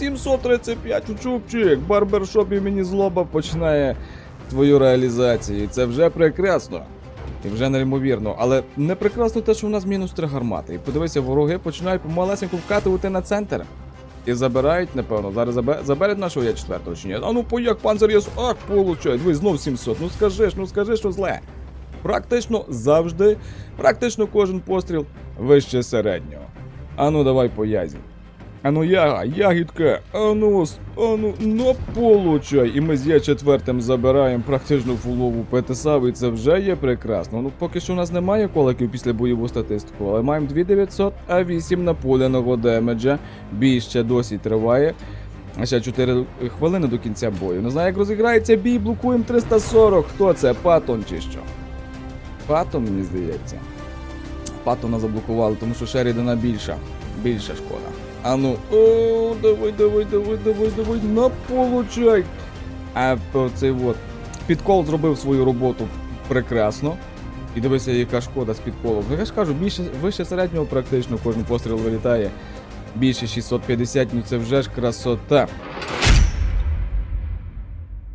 735 чупчик. Барбершоп імені злоба починає твою реалізацію. І це вже прекрасно. І вже неймовірно, але не прекрасно те, що у нас мінус три гармати. І подивися, вороги починають помалесеньку вкатувати на центр. І забирають, напевно, зараз забе... заберуть нашого я четвертого чи ні. А ну пояк, панцир є. Ах, получай. Дивись, знов 700. Ну скажи ж, ну скажи, що зле. Практично завжди, практично кожен постріл вище середнього. Ану, давай по язі. Ану, яга, ягідка, ану, ану, ну получай. І ми з я четвертим забираємо практично фулову ПТСАВ, і це вже є прекрасно. Ну, поки що у нас немає коликів після бойову статистику, але маємо 2900, а 8 наполяного демеджа. Бій ще досі триває. А ще 4 хвилини до кінця бою. Не знаю, як розіграється бій, блокуємо 340. Хто це? Патон чи що? Патон, мені здається. Патона заблокували, тому що Шерідана більша. Більша шкода. А ну, о, давай, давай, давай, давай, давай, на получай. А цей от підкол зробив свою роботу прекрасно. І дивися, яка шкода з підколом. Ну, я ж кажу, більше вище середнього практично кожен постріл вилітає. Більше 650, ну це вже ж красота.